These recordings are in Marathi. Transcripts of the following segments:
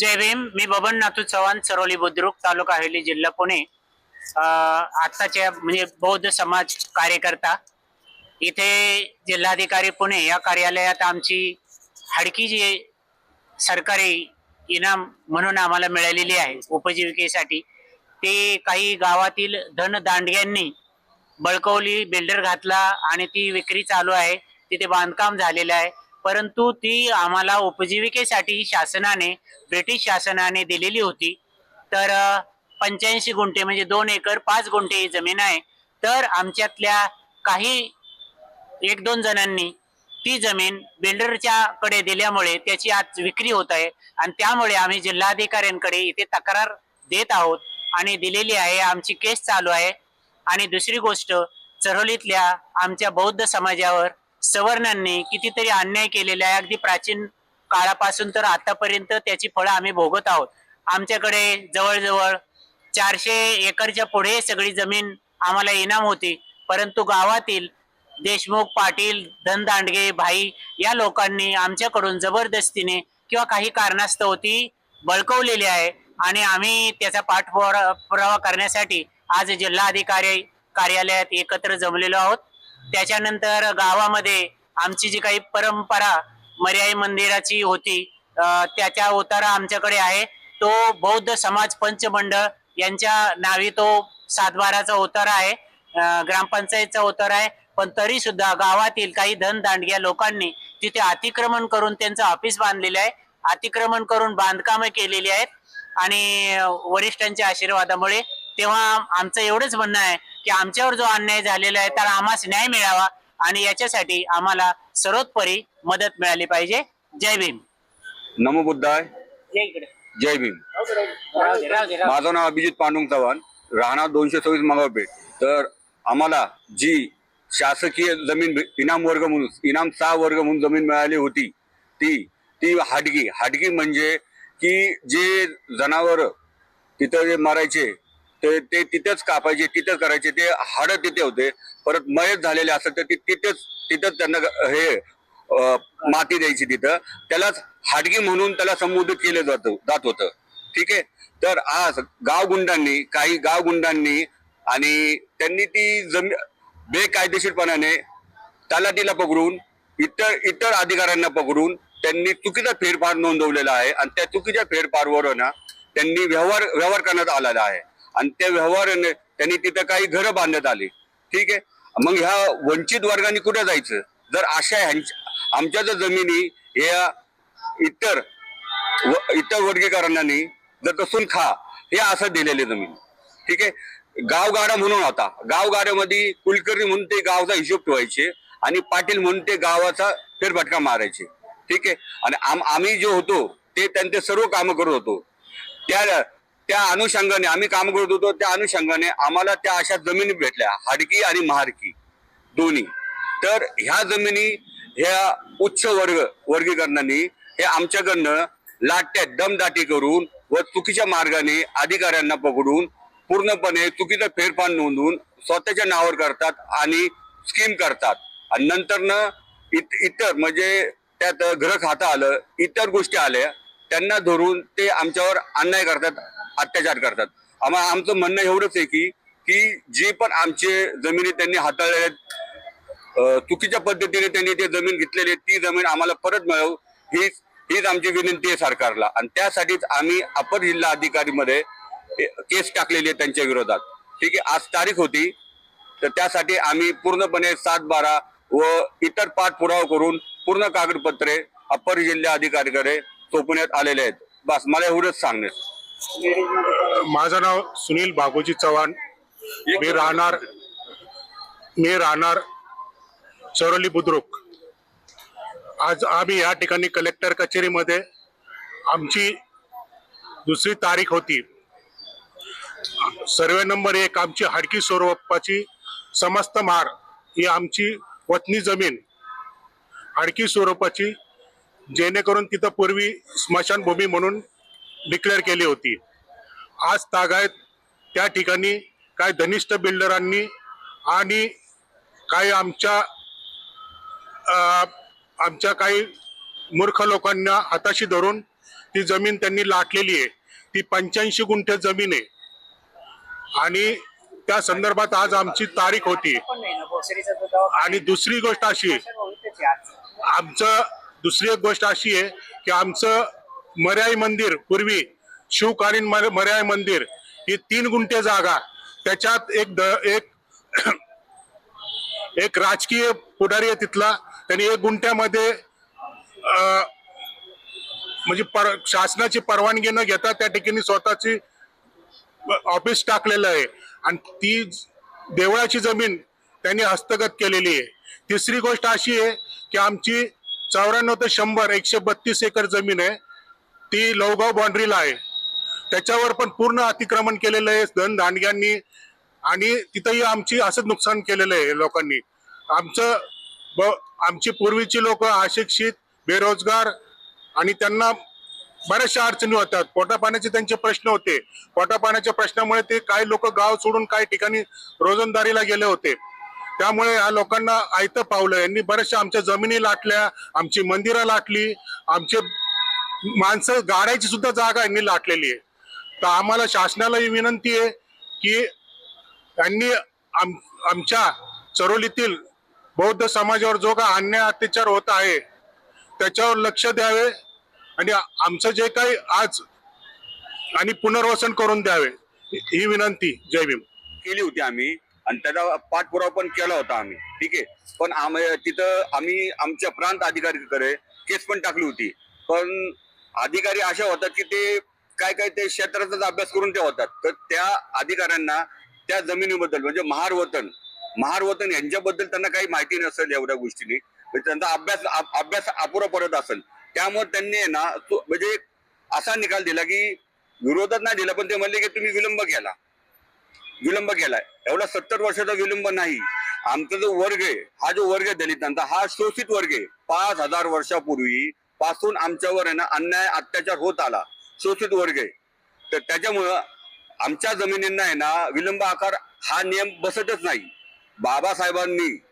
जय भीम मी बबन नाथू चव्हाण चरोली बुद्रुक तालुका हवेली जिल्हा पुणे. आत्ताच्या म्हणजे बौद्ध समाज कार्यकर्ता इथे जिल्हाधिकारी पुणे या कार्यालयात आमची हडकी जी सरकारी इनाम म्हणून आम्हाला मिळालेली आहे उपजीविकेसाठी. ते काही गावातील धनदांडग्यांनी बळकवली बिल्डर घातला आणि ती विक्री चालू आहे. तिथे बांधकाम झालेलं आहे. परंतु ती आम्हाला उपजीविकेसाठी शासनाने ब्रिटिश शासनाने दिलेली होती. तर पंच्याऐंशी गुंठे म्हणजे दोन एकर पाच गुंठे ही जमीन आहे. तर आमच्यातल्या काही एक दोन जणांनी ती जमीन बिल्डरच्या कडे दिल्यामुळे त्याची आज विक्री होत आहे. आणि त्यामुळे आम्ही जिल्हाधिकाऱ्यांकडे इथे तक्रार देत आहोत. आणि दिलेली आहे आमची केस चालू आहे. आणि दुसरी गोष्ट चरोलीतल्या आमच्या बौद्ध समाजावर सवर्णांनी कितीतरी अन्याय केलेला आहे. अगदी प्राचीन काळापासून तर आतापर्यंत त्याची फळं आम्ही भोगत आहोत. आमच्याकडे जवळजवळ चारशे एकरच्या पुढे सगळी जमीन आम्हाला इनाम होती. परंतु गावातील देशमुख पाटील धनदांडगे भाई या लोकांनी आमच्याकडून जबरदस्तीने किंवा काही कारणास्तव ती बळकवलेली आहे. आणि आम्ही त्याचा पाठपुरा पुरावा करण्यासाठी आज जिल्हाधिकारी कार्यालयात एकत्र जमलेलो आहोत. त्याच्यानंतर गावामध्ये आमची जी काही परंपरा मर्याई मंदिराची होती त्याच्या उतारा आमच्याकडे आहे. तो बौद्ध समाज पंचमंडळ यांच्या नावी तो सातबाराचा उतारा आहे ग्रामपंचायतचा उतारा आहे. पण तरी सुद्धा गावातील काही धनदांडग्या लोकांनी तिथे अतिक्रमण करून त्यांचं ऑफिस बांधलेलं आहे. अतिक्रमण करून बांधकामं केलेली आहेत. आणि वरिष्ठांच्या आशीर्वादामुळे तेव्हा आमचं एवढंच म्हणणं आहे की आमच्यावर जो अन्याय झालेला आहे तर आम्हास न्याय मिळावा आणि याच्यासाठी आम्हाला सर्वोत्परी मदत मिळाली पाहिजे. जय भीम. नमो बुद्धाय. जय भीम. माझं नाव अभिजित पांडुंग चव्हाण. राहणार दोनशे सव्वीस मंगळपेठ तर आम्हाला जी शासकीय जमीन इनाम वर्ग म्हणून इनाम सहा वर्ग म्हणून जमीन मिळाली होती ती ती हाडगी. हाडगी म्हणजे की जे जनावर तिथं जे मारायचे ते ते तिथेच कापायचे तिथेच करायचे ते हाड तिथे होते. परत मयत झालेले असत तर ते तिथेच तिथंच त्यांना हे माती द्यायची तिथं. त्यालाच हाडगी म्हणून त्याला संबोधित केलं जात जात होतं. ठीक आहे? तर आज गावगुंडांनी काही गावगुंडांनी आणि त्यांनी ती जमीन बेकायदेशीरपणाने तलाठीला पकडून इतर इतर अधिकाऱ्यांना पकडून त्यांनी चुकीचा फेरफार नोंदवलेला आहे आणि त्या चुकीच्या फेरफारवर ना त्यांनी व्यवहार व्यवहार करण्यात आलेला आहे. आणि त्या व्यवहाराने त्यांनी तिथं काही घरं बांधण्यात आली. ठीक आहे? मग ह्या वंचित वर्गाने कुठे जायचं? जर अशा ह्यांच्या आमच्या जर जमिनी या इतर व- इतर वर्गीकरणाने जर कसून खा हे असं दिलेले जमीन. ठीक आहे? गावगाडा म्हणून होता. गावगाड्यामध्ये कुलकर्णी म्हणून ते गावचा हिशोब ठेवायचे आणि पाटील म्हणून ते गावाचा फेरफटका मारायचे. ठीक आहे? आणि आम आम्ही जे होतो ते त्यांचे सर्व कामं करत होतो. त्या त्या अनुषंगाने आम्ही काम करत होतो त्या अनुषंगाने आम्हाला त्या अशा जमिनी भेटल्या हाडकी आणि महारकी दोन्ही. तर ह्या जमिनी ह्या उच्च वर्ग वर्गीकरणाने हे आमच्याकडनं लाटत्या दमदाटी करून व चुकीच्या मार्गाने अधिकाऱ्यांना पकडून पूर्णपणे चुकीचा फेरफार नोंदवून स्वतःच्या नावावर करतात आणि स्कीम करतात. आणि नंतरनं इत इतर म्हणजे त्यात घर खातं आलं इतर गोष्टी आल्या त्यांना धरून ते आमच्यावर अन्याय करतात अत्याचार करतात. आम्हा आमचं म्हणणं एवढंच आहे की की जे पण आमचे जमिनी त्यांनी हाताळले आहेत चुकीच्या पद्धतीने त्यांनी ते जमीन घेतलेली आहे, ती जमीन आम्हाला परत मिळव हीच हीच आमची विनंती आहे सरकारला. आणि त्यासाठीच आम्ही अपर जिल्हा अधिकारीमध्ये केस टाकलेली आहे त्यांच्या विरोधात. ठीक आहे आज तारीख होती तर त्यासाठी आम्ही पूर्णपणे सात बारा व इतर पाठपुरावा करून पूर्ण कागदपत्रे अपर जिल्हा अधिकारीकडे सोपवण्यात आलेले आहेत. बस मला एवढंच सांगणे. माझं नाव सुनील बाबूजी चव्हाण. मी राहणार मी राहणार चरोली बुद्रुक. आज आम्ही या ठिकाणी कलेक्टर कचेरीमध्ये आमची दुसरी तारीख होती. सर्वे नंबर एक आमची हाडकी स्वरूपाची समस्त मार ही आमची वतनी जमीन आणखी स्वरूपाची जेणेकरून तिथं पूर्वी स्मशानभूमी म्हणून डिक्लेअर केली होती. आज तागायत त्या ठिकाणी काही धनिष्ठ बिल्डरांनी आणि काही आमच्या आमच्या काही मूर्ख लोकांना हाताशी धरून ती जमीन त्यांनी लाटलेली आहे. ती पंच्याऐंशी गुंठे जमीन आहे. आणि त्या संदर्भात आज आमची तारीख होती. आणि दुसरी गोष्ट अशी आमचं दुसरी एक गोष्ट अशी आहे की आमचं मर्याई मंदिर पूर्वी शिवकालीन मर्याई मंदिर ही तीन गुंठे जागा त्याच्यात एक द एक एक राजकीय पुढारी आहे तिथला त्यांनी एक गुंठ्यामध्ये अं, म्हणजे पर शासनाची परवानगी न घेता त्या ठिकाणी स्वतःची ऑफिस टाकलेलं आहे. आणि ती देवळाची जमीन त्यांनी हस्तगत केलेली आहे. तिसरी गोष्ट अशी आहे की आमची चौऱ्याण्णव ते शंभर एकशे बत्तीस एकर जमीन आहे. ती लवगाव बाँड्रीला आहे. त्याच्यावर पण पूर्ण अतिक्रमण केलेलं आहे. धन दांडग्यांनी आणि तिथंही आमची असंच नुकसान केलेलं आहे लोकांनी. आमचं ब आमची पूर्वीची लोक अशिक्षित बेरोजगार आणि त्यांना बऱ्याचशा अडचणी होतात. पोटा पाण्याचे त्यांचे प्रश्न होते. पोटा पाण्याच्या प्रश्नामुळे ते काही लोक गाव सोडून काही ठिकाणी रोजंदारीला गेले होते. त्यामुळे या लोकांना आयतं पावलं. यांनी बऱ्याचशा आमच्या जमिनी लाटल्या आमची मंदिरं लाटली आमचे माणसं गाड्याची सुद्धा जागा यांनी लाटलेली आहे. तर आम्हाला शासनाला ही विनंती आहे की त्यांनी आम आमच्या चरोलीतील बौद्ध समाजावर जो का अन्याय अत्याचार होत आहे त्याच्यावर लक्ष द्यावे. आणि आमचं जे काही आज आणि पुनर्वसन करून द्यावे ही विनंती. जय भीम. केली होती आम्ही आणि त्याचा पाठपुरावा पण केला होता आम्ही. ठीक आहे? पण आम तिथं आम्ही आमच्या प्रांत अधिकारीकडे केस पण टाकली होती. पण अधिकारी अशा होतात की ते काय काय ते क्षेत्राचाच अभ्यास करून ते होतात तर त्या अधिकाऱ्यांना त्या जमिनीबद्दल म्हणजे महारवतन महारवतन यांच्याबद्दल त्यांना काही माहिती नसेल एवढ्या गोष्टीने. म्हणजे त्यांचा अभ्यास अभ्यास अपुरा पडत असेल. त्यामुळे त्यांनी आहे ना तो म्हणजे असा निकाल दिला की विरोधात नाही दिला पण ते म्हणले की तुम्ही विलंब केला. विलंब केला एवढा सत्तर वर्षाचा विलंब नाही. आमचा जो वर्ग आहे हा जो वर्ग आहे दलितांचा हा शोषित वर्ग आहे. पाच हजार वर्षापूर्वी पासून आमच्यावर आहे ना अन्याय अत्याचार होत आला. शोषित वर्ग आहे. तर त्याच्यामुळं आमच्या जमिनींना आहे ना विलंब आकार हा नियम बसतच नाही. बाबासाहेबांनी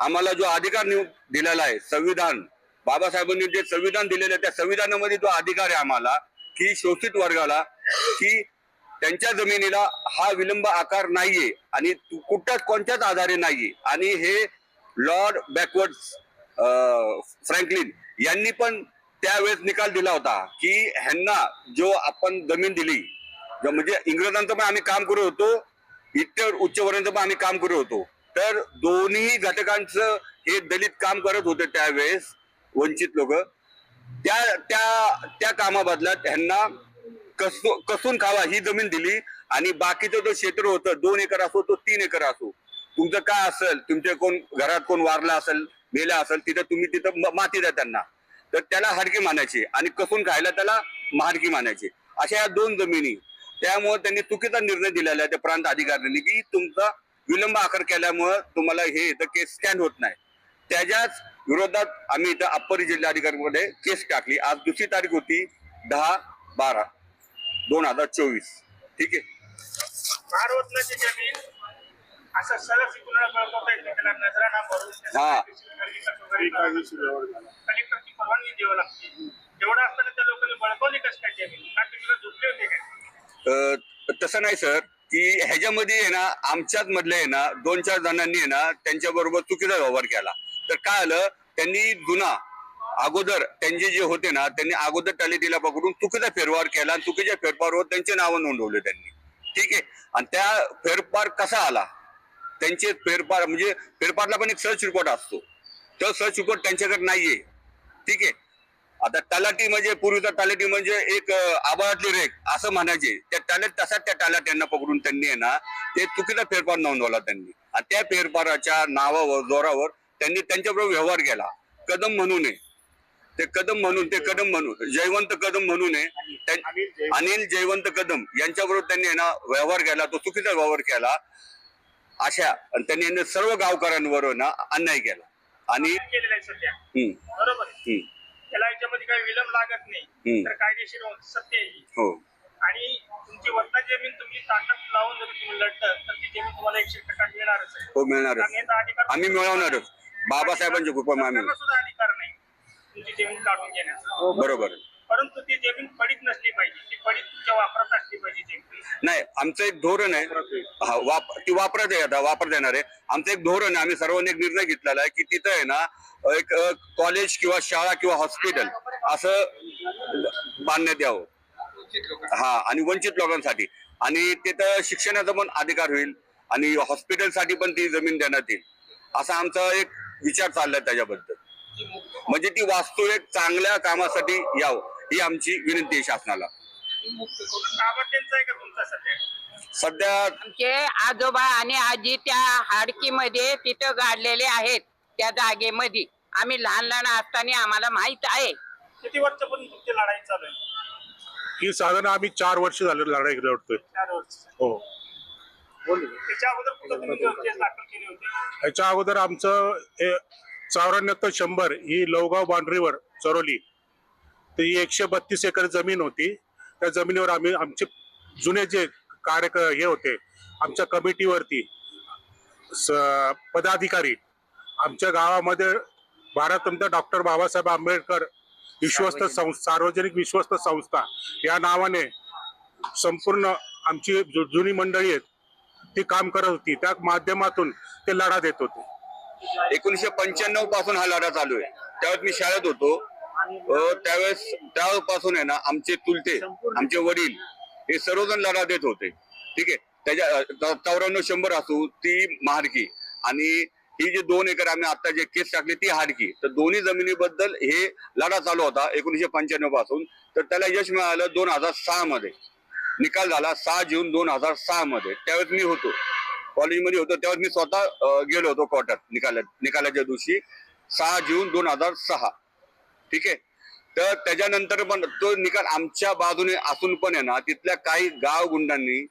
आम्हाला जो अधिकार निव- दिलेला आहे संविधान बाबासाहेबांनी जे संविधान दिलेलं आहे त्या संविधानामध्ये जो अधिकार आहे आम्हाला की शोषित वर्गाला की त्यांच्या जमिनीला हा विलंब आकार नाहीये आणि तु- कोणत्याच आधारे नाहीये. आणि हे लॉर्ड बॅकवर्ड फ्रँकलिन यांनी पण त्यावेळेस निकाल दिला होता की ह्यांना जो आपण जमीन दिली जो म्हणजे इंग्रजांचं पण आम्ही काम करत होतो इतर उच्चवर्णाचं पण आम्ही काम करत होतो. तर दोन्ही घटकांचं हे दलित काम करत होते त्यावेळेस. वंचित लोक त्या त्या त्या कामाबदल्यात त्यांना कसू कसून खावा ही जमीन दिली आणि बाकीचं जो क्षेत्र होतं दोन एकर असो तो तीन एकर असो तुमचं काय असेल तुमच्या कोण घरात कोण वारला असेल मेला असेल तिथं तुम्ही तिथं माती द्या त्यांना. तर त्याला हडकी मानायची आणि कसून खायला त्याला महाडकी मानायची. अशा या दोन जमिनी. त्यामुळे त्यांनी चुकीचा निर्णय दिलेला आहे त्या प्रांत अधिकाऱ्यांनी की तुमचा विलंब आकार केल्यामुळं तुम्हाला हे इथं केस स्टँड होत नाही. त्याच्याच विरोधात आम्ही इथं अप्पर जिल्हाधिकाऱ्यांमध्ये केस टाकली. आज दुसरी तारीख होती दहा बारा दोन हजार चोवीस. ठीक आहे? हा. अ, तसं नाही सर. की ह्याच्यामध्ये आहे ना आमच्याच मधले आहे ना दोन चार जणांनी आहे ना त्यांच्या बरोबर चुकीचा व्यवहार केला. तर काय आलं? त्यांनी जुना अगोदर त्यांचे जे होते ना त्यांनी अगोदर टॅलिटीला पकडून चुकीचा फेरफार केला आणि चुकीच्या फेरफारवर त्यांचे नावं नोंदवले त्यांनी. ठीक आहे? आणि त्या फेरफार कसा आला? त्यांचे फेरफार म्हणजे फेरफारला पण एक सर्च रिपोर्ट असतो. तो सर्च रिपोर्ट त्यांच्याकडे नाहीये. ठीक आहे? आता तलाटी म्हणजे पूर्वीचा तलाटी म्हणजे एक आबाळातली रेख असं म्हणायचे. त्या टालेट तसाच त्या टालाट्यांना पकडून त्यांनी आहे ना ते चुकीचा फेरफार नोंदवला त्यांनी. आणि त्या फेरफाराच्या नावावर जोरावर त्यांनी त्यांच्याबरोबर व्यवहार केला. कदम म्हणून आहे ते कदम म्हणून ते कदम म्हणून जयवंत कदम म्हणून आहे त्या- अनिल जयवंत. कदम यांच्याबरोबर त्यांनी ना व्यवहार केला तो चुकीचा व्यवहार केला. अशा आणि त्यांनी सर्व गावकऱ्यांवर ना अन्याय केला. आणि केलेलं आहे सध्या. हम्म, बरोबर आहे. हम्म, त्याला याच्यामध्ये काही विलंब लागत नाही. तर कायदेशीर सत्य ही. आणि तुमची जमीन तुम्ही ताकद लावून जरी तुम्ही तर ती जमीन तुम्हाला एकशे टक्का मिळणारच आहे. हो आम्ही मिळवणारच. बाबासाहेबांची कृपा आम्ही सरकारला सुद्धा अधिकार नाही तुमची जमीन काढून घेण्याचा. बरोबर. परंतु ती जमीन पडीत नसली पाहिजे. ती पडीत तुमच्या वापरात असली पाहिजे जमीन. नाही आमचं एक धोरण आहे. हा, वाप ती वापरत आहे आता वापरता येणार आहे. आमचं एक धोरण आहे. आम्ही सर्वांनी एक निर्णय घेतलेला आहे की तिथं आहे ना एक अ, कॉलेज किंवा शाळा किंवा हॉस्पिटल असं बांधण्यात यावं हा आणि वंचित लोकांसाठी. आणि तिथं शिक्षणाचा पण अधिकार होईल. आणि हॉस्पिटलसाठी पण ती जमीन देण्यात येईल. असा आमचा एक विचार चाललाय त्याच्याबद्दल. म्हणजे ती वास्तू एक चांगल्या कामासाठी यावं ही आमची विनंती आहे शासनाला. सध्या सध्या आमचे आजोबा आणि आजी त्या हाडकीमध्ये तिथं गाडलेले आहेत त्या जागेमध्ये. आम्ही लहान लहान असताना आम्हाला माहीत आहे. किती वर्षापासून तुमची लढाई चालू आहे? ही साधारण आम्ही चार वर्ष झाले लढाई लढतोय चार वर्ष. हो. त्याच्या अगोदर कुठं तुम्ही केस दाखल केली होती? ह्याच्या अगोदर आमचं हे चौऱ्याण्णव शंभर ही लवगाव बाउंड्रीवर चरोली. तर ही एकशे बत्तीस एकर जमीन होती. त्या जमिनीवर आम्ही आमचे जुने जे कार्यक हे होते आमच्या कमिटीवरती स- पदाधिकारी आमच्या गावामध्ये भारतरत्न डॉक्टर बाबासाहेब आंबेडकर विश्वस्त संस्था सार्वजनिक विश्वस्त संस्था या नावाने संपूर्ण आमची जु- जुनी मंडळी आहेत. ती काम करत होती. त्या माध्यमातून ते लढा देत होते. एकोणीशे पंच्याण्णवपासून हा लढा चालू आहे. त्यावेळेस मी शाळेत होतो. त्यावेळेस त्यापासून आहे ना आमचे चुलते आमचे वडील हे सर्वजण लढा देत होते. ठीक आहे? त्याच्या चौऱ्याण्णव शंभर असू ती महारकी आणि ही जी दोन एकर आम्ही आता जे केस टाकली ती हाडकी. तर दोन्ही जमिनीबद्दल हे लढा चालू होता एकोणीशे पंच्याण्णवपासून. तर त्याला यश मिळालं दोन हजार सहा मध्ये. निकाल झाला सहा जून दोन हजार सहा मध्ये. त्यावेळेस मी होतो. कॉलेजमध्ये होतो. त्यावेळेस मी स्वतः गेलो होतो कोर्टात निकाला निकालाच्या दिवशी. सहा जून दोन हजार सहा. ठीक आहे? तर त्याच्यानंतर पण तो निकाल आमच्या बाजूने असून पण आहे ना तिथल्या काही गाव गुंडांनी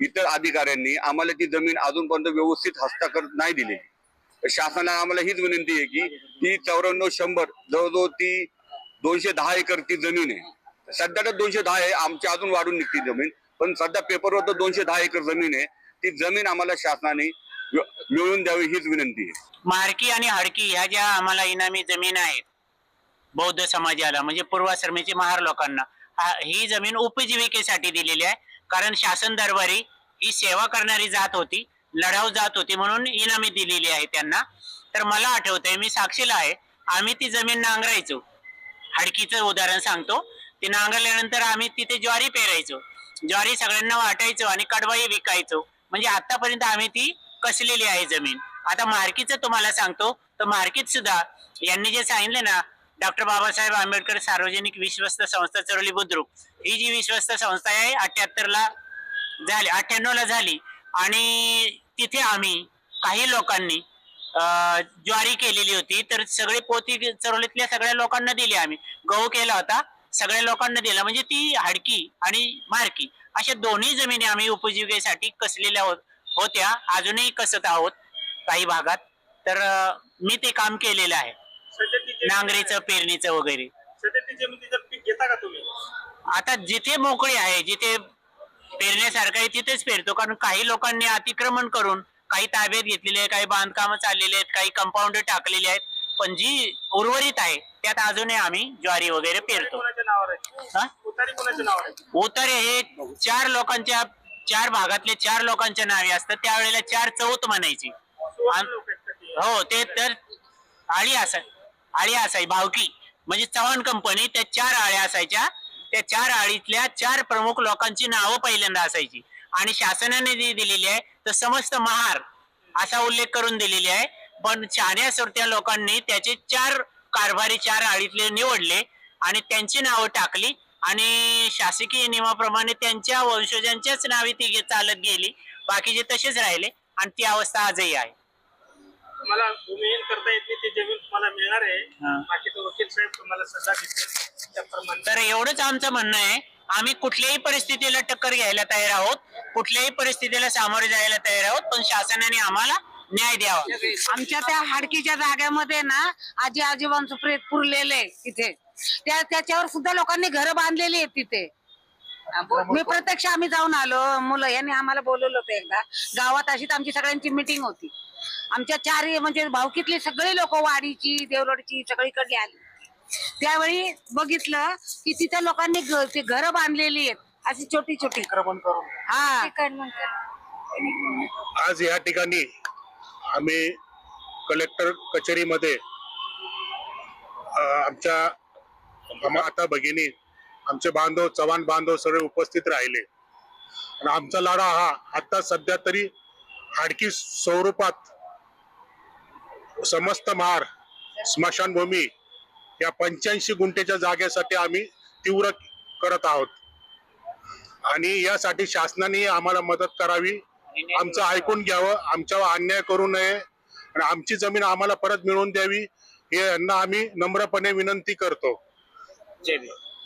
इतर अधिकाऱ्यांनी आम्हाला ती जमीन अजूनपर्यंत व्यवस्थित हस्तांतर नाही दिली शासनाला आम्हाला हीच विनंती आहे की ती चौऱ्याण्णव शंभर जवळजवळ ती दोनशे दहा एकर ती जमीन आहे. सध्या तर दोनशे दहा आहे. आमची अजून वाढून निघते जमीन. पण सध्या पेपरवर तर दोनशे दहा एकर जमीन आहे. ती जमीन आम्हाला शासनाने मिळवून द्यावी हीच विनंती आहे. मारकी आणि हडकी ह्या ज्या आम्हाला इनामी जमीन आहेत बौद्ध समाजाला म्हणजे पूर्वाश्रमीचे महार लोकांना ही जमीन उपजीविकेसाठी दिलेली आहे. कारण शासन दरबारी ही सेवा करणारी जात होती लढाव जात होती म्हणून इनामी दिलेली आहे त्यांना. तर मला आठवतंय मी साक्षीला आहे. आम्ही ती जमीन नांगरायचो. हडकीचं उदाहरण सांगतो. ती नांगरल्यानंतर आम्ही तिथे ज्वारी पेरायचो. ज्वारी सगळ्यांना वाटायचो आणि कडवाई विकायचो. म्हणजे आतापर्यंत आम्ही ती कसलेली आहे जमीन? आता मार्कीचं तुम्हाला सांगतो. तर मार्कीत सुद्धा यांनी जे सांगितले ना डॉक्टर बाबासाहेब आंबेडकर सार्वजनिक विश्वस्त संस्था चरोली बुद्रुक. ही जी विश्वस्त संस्था आहे अठ्याहत्तर ला झाली अठ्ठ्याण्णव ला झाली. आणि तिथे आम्ही काही लोकांनी ज्वारी केलेली होती. तर सगळे पोती चरोलीतल्या सगळ्या लोकांना दिली आम्ही. गहू केला होता. सगळ्या लोकांना दिला. म्हणजे ती हाडकी आणि मारकी अशा दोन्ही जमिनी आम्ही उपजीविकेसाठी कसलेल्या होत- होत्या अजूनही कसत आहोत काही भागात. तर मी ते काम केलेलं आहे. नांगरेचं पेरणीचं वगैरे. आता जिथे मोकळी आहे जिथे पेरण्यासारखं आहे तिथेच पेरतो. कारण काही लोकांनी अतिक्रमण करून काही ताब्यात घेतलेले आहे काही बांधकामं चाललेले आहेत काही कंपाऊंड टाकलेले आहेत. पण जी उर्वरित आहे. त्यात अजूनही आम्ही ज्वारी वगैरे पेरतो. हा? उतारी हे चार लोकांच्या चार भागातले चार लोकांच्या नावे असतात. त्यावेळेला चार चौथ म्हणायची. आम-? हो ते तर आळी असाय आळी असाय भावकी म्हणजे चव्हाण कंपनी त्या चार आळ्या असायच्या. त्या चार आळीतल्या चार प्रमुख लोकांची नावं पहिल्यांदा असायची. आणि शासनाने जी दिलेली आहे तर समस्त महार असा उल्लेख करून दिलेली आहे. पण चाऱ्या सुरत्या लोकांनी त्याचे चार कारभारी चार आळीतले निवडले आणि त्यांची नावं टाकली आणि शासकीय नियमाप्रमाणे त्यांच्या वंशजांच्याच नावे ती चालत गेली. बाकीचे तसेच राहिले आणि ती अवस्था आजही आहे. तुम्हाला भूमिहीन करता येत नाही ती जमीन तुम्हाला मिळणार आहे. बाकीचे वकील साहेब तुम्हाला सल्ला देतील त्याप्रमाणे. तर एवढंच आमचं म्हणणं आहे. आम्ही कुठल्याही परिस्थितीला टक्कर घ्यायला तयार आहोत. कुठल्याही परिस्थितीला सामोरे जायला तयार आहोत. पण शासनाने आम्हाला न्याय द्यावा. आमच्या त्या हाडकीच्या जागेमध्ये ना आजी आजोबांचं प्रेत पुरलेलं तिथे. त्या त्याच्यावर सुद्धा लोकांनी घरं बांधलेली आहेत तिथे. मी प्रत्यक्ष आम्ही जाऊन आलो. मुलं यांनी आम्हाला बोलवलं होतं एकदा. गावात अशीच आमची सगळ्यांची मिटिंग होती. आमच्या चारही म्हणजे भावकीतली सगळी लोक वाडीची देवरडची सगळीकडली आली. त्यावेळी बघितलं की तिथं लोकांनी ते घरं बांधलेली आहेत. अशी छोटी छोटी हा. आज या ठिकाणी आम्ही कलेक्टर कचेरीमध्ये आमच्या माता भगिनी आमचे बांधव चव्हाण बांधव सगळे उपस्थित राहिले. आणि आमचा लढा हा आता सध्या तरी हाडकी स्वरूपात समस्त महार स्मशानभूमी या पंच्याऐंशी गुंठेच्या जागेसाठी आम्ही तीव्र करत आहोत. आणि यासाठी शासनाने आम्हाला मदत करावी. आमचं ऐकून घ्यावं आमच्यावर अन्याय करू नये आणि आमची जमीन आम्हाला परत मिळवून द्यावी हे यांना आम्ही नम्रपणे विनंती करतो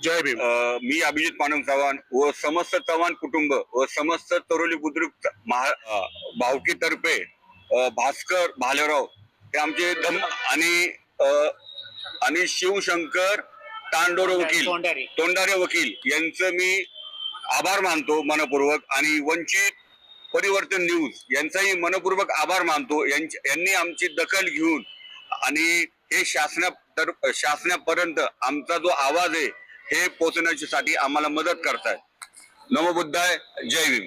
जय भीम. मी अभिजित मानव चव्हाण व समस्त चव्हाण कुटुंब व समस्त तरोली बुद्रुक भावकीतर्फे अ, भास्कर भालेराव हे आमचे धम आणि आणि शिवशंकर तांडोर वकील. तोंडारे वकील यांचं मी आभार मानतो मनपूर्वक आणि वंचित परिवर्तन न्यूज यांचाही मनपूर्वक आभार मानतो. यांची- यांनी आमची दखल घेऊन आणि हे शासना तर शासनापर्यंत आमचा जो आवाज आहे हे पोहोचण्यासाठी आम्हाला मदत करतायत. नमो बुद्धाय जय भीम.